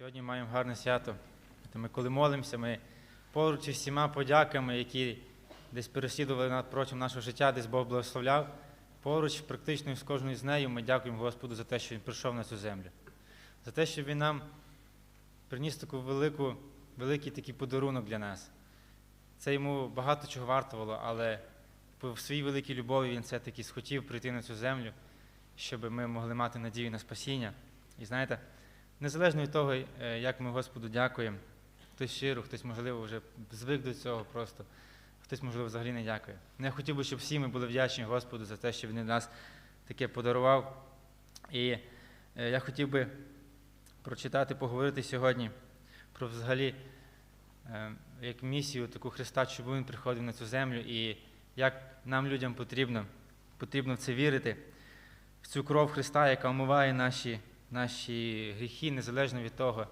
Сьогодні маємо гарне свято. Ми коли молимося, ми поруч із всіма подяками, які десь переслідували протягом нашого життя, десь Бог благословляв. Поруч, практично з кожною з нею, ми дякуємо Господу за те, що Він прийшов на цю землю, за те, що Він нам приніс таку велику, великий такий подарунок для нас. Це йому багато чого вартувало, але в своїй великій любові він все-таки схотів прийти на цю землю, щоб ми могли мати надію на спасіння. І знаєте, незалежно від того, е, як ми Господу дякуємо, хтось щиро, хтось, можливо, вже звик до цього просто, хтось, можливо, взагалі не дякує. Ну, Я хотів би, щоб всі ми були вдячні Господу за те, що Він нас таке подарував. І е, я хотів би прочитати, поговорити сьогодні про взагалі е, як місію таку Христа, щоб Він приходив на цю землю і як нам, людям, потрібно, потрібно в це вірити, в цю кров Христа, яка омиває наші, наші гріхи, незалежно від того,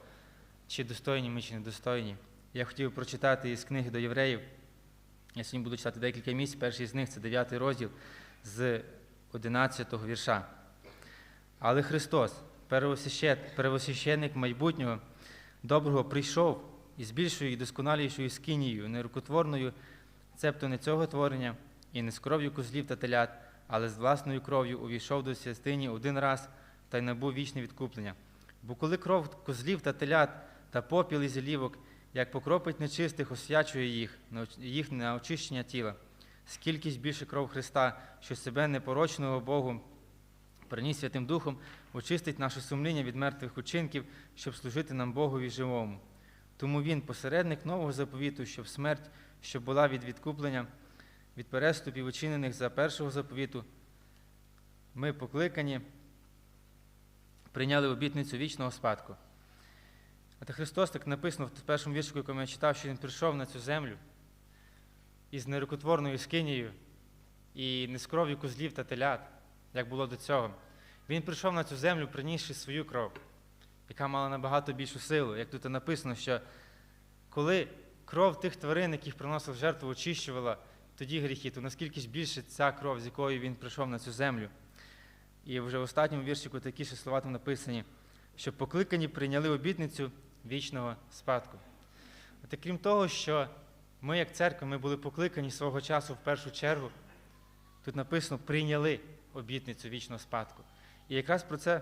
чи достойні ми, чи недостойні. Я хотів прочитати із книги до євреїв. Я сьогодні буду читати декілька місць. Перший з них це 9 розділ з 11 вірша. Але Христос, первосвящен- первосвященник майбутнього, доброго прийшов із більшою і досконалішою скинією, нерукотворною, цебто не цього творення, і не з кров'ю козлів та телят, але з власною кров'ю увійшов до святині один раз та й набув вічне відкуплення. Бо коли кров козлів та телят та попіл із олівок, як покропить нечистих, освячує їх, їх на очищення тіла, скільки ж більше кров Христа, що себе непорочного Богу приніс Святим Духом, очистить наше сумління від мертвих учинків, щоб служити нам Богові живому. Тому Він посередник нового заповіту, щоб смерть, що була від відкуплення, від переступів, учинених за першого заповіту, ми покликані, прийняли обітницю вічного спадку. А Христос так написано в першому віршику, якому я читав, що Він прийшов на цю землю із нерукотворною скинією і не з кров'ю козлів та телят, як було до цього. Він прийшов на цю землю, принісши свою кров, яка мала набагато більшу силу. Як тут написано, що коли кров тих тварин, яких приносив жертву, очищувала тоді гріхи, то наскільки ж більше ця кров, з якою він прийшов на цю землю. І вже в останньому віршику такі ще слова там написані, що покликані прийняли обітницю вічного спадку. От і крім того, що ми, як церква, ми були покликані свого часу в першу чергу, тут написано прийняли обітницю вічного спадку. І якраз про це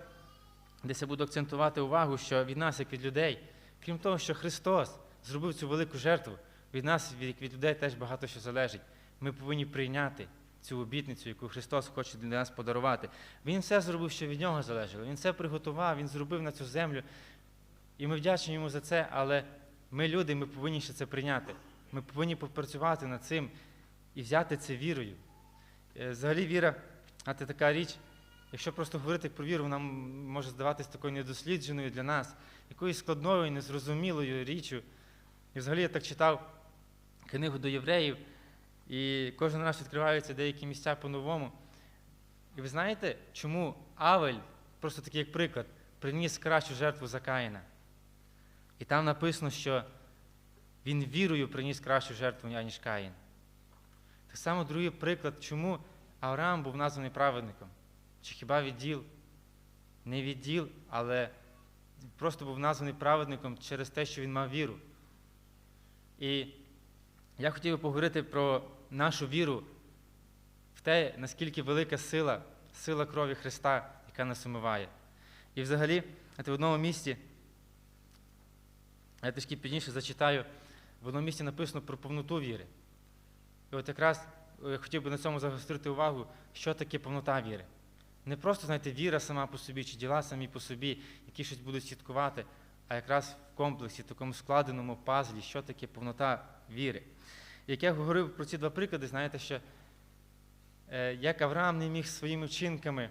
десь я буду акцентувати увагу, що від нас, як від людей, крім того, що Христос зробив цю велику жертву, від нас, як від людей, теж багато що залежить. Ми повинні прийняти цю обітницю, яку Христос хоче для нас подарувати. Він все зробив, що від нього залежало. Він все приготував, Він зробив на цю землю. І ми вдячні йому за це, але ми, люди, ми повинні ще це прийняти. Ми повинні попрацювати над цим і взяти це вірою. Е, Взагалі, віра, знаєте, така річ, якщо просто говорити про віру, вона може здаватись такою недослідженою для нас, якоюсь складною, незрозумілою річчю. І взагалі я так читав книгу до євреїв, і кожен раз відкриваються деякі місця по-новому. І ви знаєте, чому Авель, просто такий як приклад, приніс кращу жертву за Каїна? І там написано, що він вірою приніс кращу жертву, аніж Каїн. Так само другий приклад, чому Авраам був названий праведником. Чи хіба відділ? Не відділ, але просто був названий праведником через те, що він мав віру. І я хотів би поговорити про нашу віру в те, наскільки велика сила, сила крові Христа, яка нас омиває. І взагалі, в одному місці, я трішки пізніше зачитаю, в одному місці написано про повноту віри. І от якраз е, я хотів би на цьому загострити увагу, що таке повнота віри. Не просто, знаєте, віра сама по собі, чи діла самі по собі, які щось будуть святкувати, а якраз в комплексі, такому складеному пазлі, що таке повнота віри. Як я говорив про ці два приклади, знаєте, що е, як Авраам не міг своїми вчинками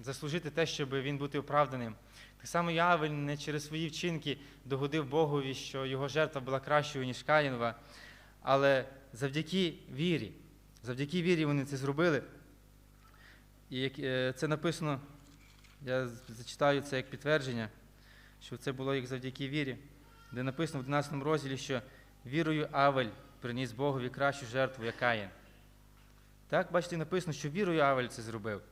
заслужити те, щоб він бути оправданим, так само і Авель не через свої вчинки догодив Богові, що його жертва була кращою, ніж Каїнова, але завдяки вірі, завдяки вірі вони це зробили. І е, це написано, я зачитаю це як підтвердження, що це було як завдяки вірі, де написано в 12 розділі, що вірою Авель приніс Богові кращу жертву, як Каїн. Так, бачите, написано, що вірою Авель це зробив.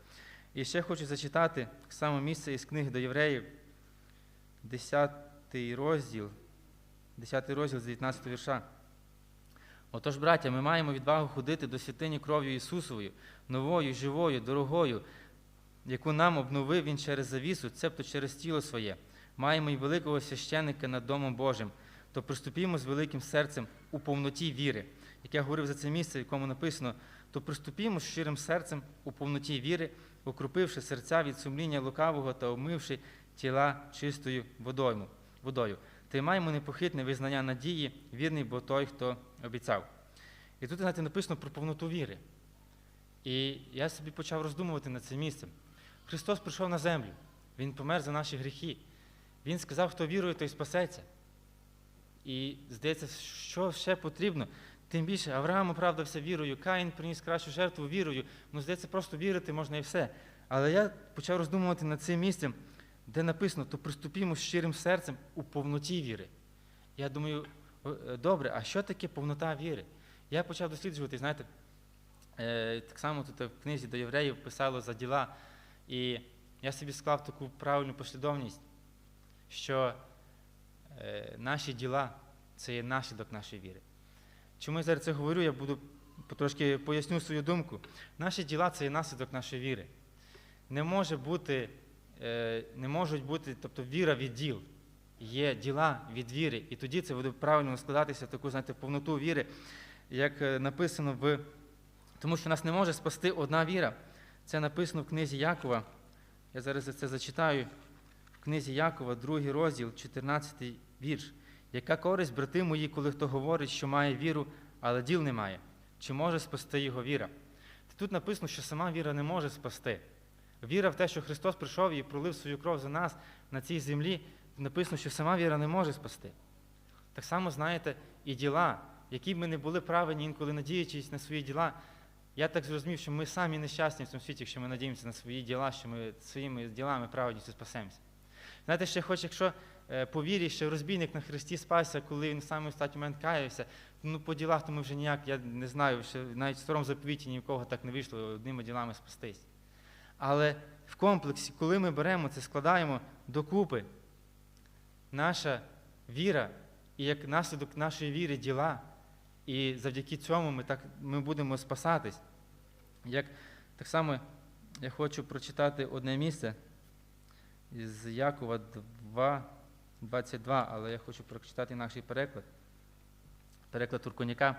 І ще хочу зачитати само місце із книги до євреїв, 10, розділ, 10 розділ з 19 вірша. Отож, браття, ми маємо відвагу ходити до святині кров'ю Ісусовою, новою, живою, дорогою, яку нам обновив Він через завісу, цебто через тіло своє. Маємо й великого священника над Домом Божим, то приступімо з великим серцем у повноті віри. Як я говорив за це місце, в якому написано, то приступімо з щирим серцем у повноті віри, окропивши серця від сумління лукавого та омивши тіла чистою водою. Та й маємо непохитне визнання надії, вірний, бо той, хто обіцяв. І тут, знаєте, написано про повноту віри. І я собі почав роздумувати над цим місцем. Христос прийшов на землю, Він помер за наші гріхи. Він сказав, хто вірує, той спасеться. І здається, що ще потрібно? Тим більше Авраам оправдався вірою, Каїн приніс кращу жертву вірою. Ну, здається, просто вірити можна і все. Але я почав роздумувати над цим місцем, де написано, то приступімо з щирим серцем у повноті віри. Я думаю, е, добре, а що таке повнота віри? Я почав досліджувати, знаєте, е, так само тут в книзі до євреїв писало за діла. І я собі склав таку правильну послідовність, що наші діла це є наслідок нашої віри. Чому я зараз це говорю, я буду потрошки поясню свою думку. Наші діла це є наслідок нашої віри. Не може бути, е, не можуть бути, тобто віра від діл. Є діла від віри. І тоді це буде правильно складатися в таку, знаєте, повноту віри, як е, написано в. Тому що нас не може спасти одна віра. Це написано в книзі Якова. Я зараз це зачитаю. В книзі Якова, другий розділ, 14 вірш. Яка користь, брати мої, коли хто говорить, що має віру, але діл не має? Чи може спасти його віра? Тут написано, що сама віра не може спасти. Віра в те, що Христос прийшов і пролив свою кров за нас на цій землі, написано, що сама віра не може спасти. Так само, знаєте, і діла, які б ми не були правильні, інколи надіючись на свої діла, я так зрозумів, що ми самі нещасні в цьому світі, якщо ми надіємося на свої діла, що ми своїми ділами праведністю спасемося. Знаєте, ще хоч якщо по вірі, що розбійник на Христі спасся, коли він саме останній момент каявся, ну по ділах то ми вже ніяк, я не знаю, що навіть в старому заповіті ні в кого так не вийшло одними ділами спастись. Але в комплексі, коли ми беремо це, складаємо докупи, наша віра і як наслідок нашої віри діла, і завдяки цьому ми так ми будемо спасатись. Як так само я хочу прочитати одне місце із Якова 2, 22, але я хочу прочитати інакший переклад. Переклад Турконяка.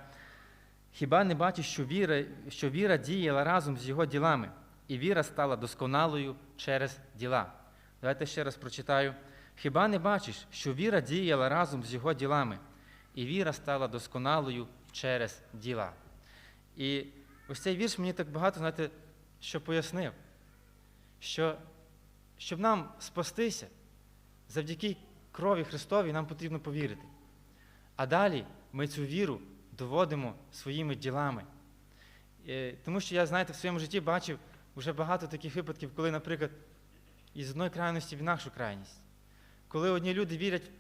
Хіба не бачиш, що віра, що віра діяла разом з його ділами, і віра стала досконалою через діла? Давайте ще раз прочитаю. Хіба не бачиш, що віра діяла разом з його ділами, і віра стала досконалою через діла? І ось цей вірш мені так багато, знаєте, що пояснив, що щоб нам спастися, завдяки крові Христовій нам потрібно повірити. А далі ми цю віру доводимо своїми ділами. Е, Тому що я, знаєте, в своєму житті бачив вже багато таких випадків, коли, наприклад, із одної крайності в інакшу крайність. Коли одні люди вірять,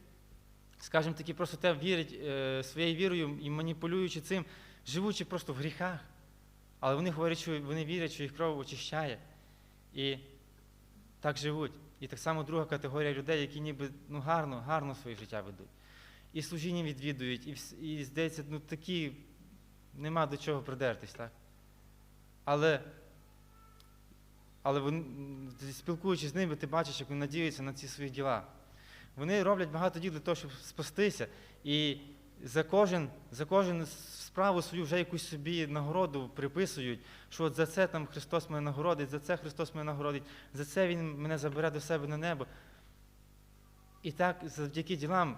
скажімо таки, просто те вірять е, своєю вірою і маніпулюючи цим, живучи просто в гріхах. Але вони говорять, що вони вірять, що їх кров очищає. І так живуть. І так само друга категорія людей, які ніби ну, гарно, гарно своє життя ведуть. І служіння відвідують, і, і здається, ну такі нема до чого придертись, так? Але, але вони, спілкуючись з ними, ти бачиш, як вони надіються на ці свої діла. Вони роблять багато діл для того, щоб спастися. І за кожен, за кожен справу свою вже якусь собі нагороду приписують, що от за це там Христос мене нагородить, за це Христос мене нагородить, за це Він мене забере до себе на небо. І так, завдяки ділам,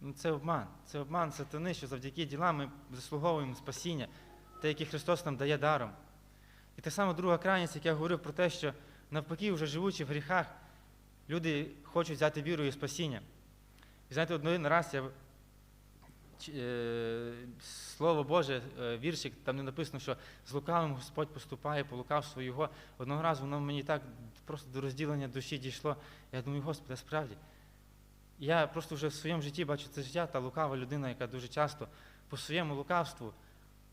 ну це обман. Це обман сатани, що завдяки ділам ми заслуговуємо спасіння, те, яке Христос нам дає даром. І те саме друга крайність, як я говорив про те, що навпаки, вже живучи в гріхах, люди хочуть взяти віру і спасіння. І знаєте, один раз я Слово Боже, е, віршик, там не написано, що з лукавим Господь поступає по лукавству Його. Одного разу воно мені так просто до розділення душі дійшло. Я думаю, Господи, справді. Я просто вже в своєму житті бачу це життя, та лукава людина, яка дуже часто по своєму лукавству,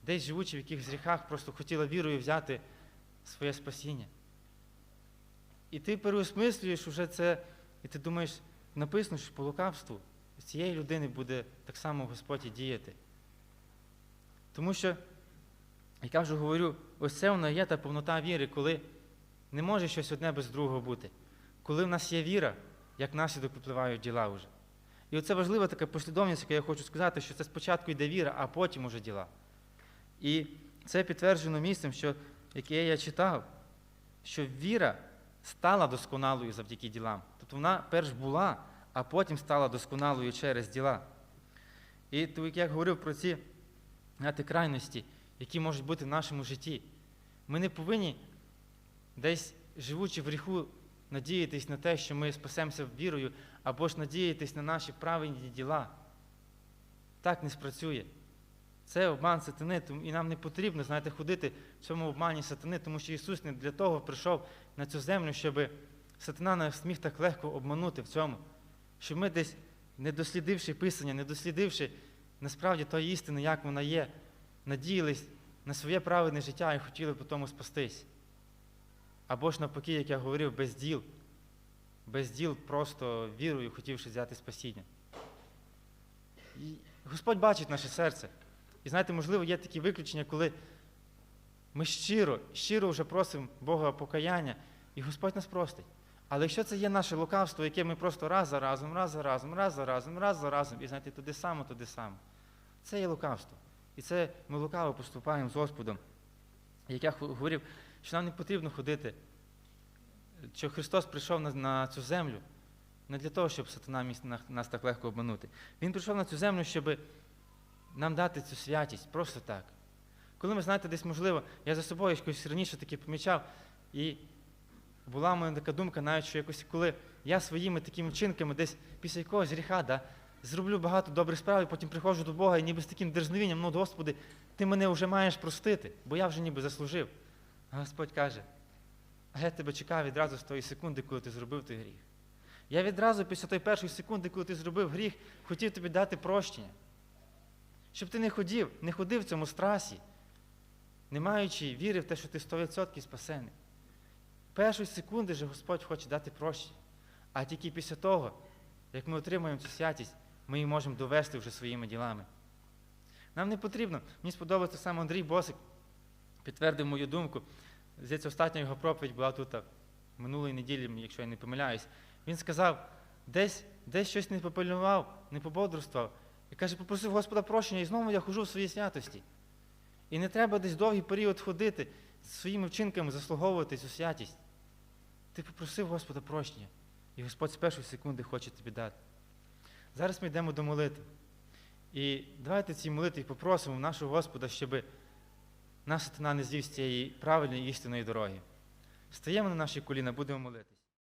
десь живучи в якихось гріхах, просто хотіла вірою взяти своє спасіння. І ти переосмислюєш уже це, і ти думаєш, написано, що по лукавству з цієї людини буде так само Господь і діяти. Тому що, як я вже говорю, ось це воно є та повнота віри, коли не може щось одне без другого бути. Коли в нас є віра, як наслідок випливають діла вже. І оце важлива така послідовність, яку я хочу сказати, що це спочатку йде віра, а потім уже діла. І це підтверджено місцем, що, яке я читав, що віра стала досконалою завдяки ділам. Тобто вона перш була, а потім стала досконалою через діла. І як я говорив про ці знаєте, крайності, які можуть бути в нашому житті, ми не повинні десь, живучи в гріху, надіятись на те, що ми спасемося вірою, або ж надіятись на наші правильні діла. Так не спрацює. Це обман сатани, і нам не потрібно, знаєте, ходити в цьому обмані сатани, тому що Ісус не для того прийшов на цю землю, щоб сатана нас міг так легко обманути в цьому. Щоб ми десь, не дослідивши Писання, не дослідивши насправді тої істини, як вона є, надіялись на своє праведне життя і хотіли по тому спастись. Або ж навпаки, як я говорив, без діл, без діл просто вірою, хотівши взяти спасіння. І Господь бачить наше серце. І знаєте, можливо, є такі виключення, коли ми щиро, щиро вже просимо Бога покаяння, і Господь нас простить. Але якщо це є наше лукавство, яке ми просто раз за разом, раз за разом, раз за разом, раз за разом, і знаєте, туди само, туди само, це є лукавство. І це ми лукаво поступаємо з Господом. Як я говорив, що нам не потрібно ходити, що Христос прийшов на, на цю землю не для того, щоб сатана міг нас так легко обманути. Він прийшов на цю землю, щоб нам дати цю святість, просто так. Коли ми, знаєте, десь можливо, я за собою якось раніше таки помічав, і була в мене така думка, навіть що якось коли я своїми такими вчинками десь після якогось гріха, да, зроблю багато добрих справ, і потім приходжу до Бога і ніби з таким дерзновінням, ну, Господи, ти мене вже маєш простити, бо я вже ніби заслужив. А Господь каже, а я тебе чекав відразу з тої секунди, коли ти зробив той гріх. Я відразу після тої першої секунди, коли ти зробив гріх, хотів тобі дати прощення. Щоб ти не ходив, не ходив в цьому страсі, не маючи віри в те, що ти 100% спасений. Першої секунди же Господь хоче дати прощення. А тільки після того, як ми отримаємо цю святість, ми її можемо довести вже своїми ділами. Нам не потрібно. Мені сподобається сам Андрій Босик, підтвердив мою думку. Здається, остання його проповідь була тут минулої неділі, якщо я не помиляюсь. Він сказав, десь, десь щось не попильнував, не пободрствував. І каже, попросив Господа прощення, і знову я хожу в своїй святості. І не треба десь довгий період ходити, своїми вчинками заслуговувати цю святість. Ти попросив Господа прощення, і Господь з першої секунди хоче тобі дати. Зараз ми йдемо до молитви. І давайте цій молитві попросимо нашого Господа, щоб нас сатана не звів з цієї правильної істинної дороги. Стаємо на наші коліна, будемо молитись.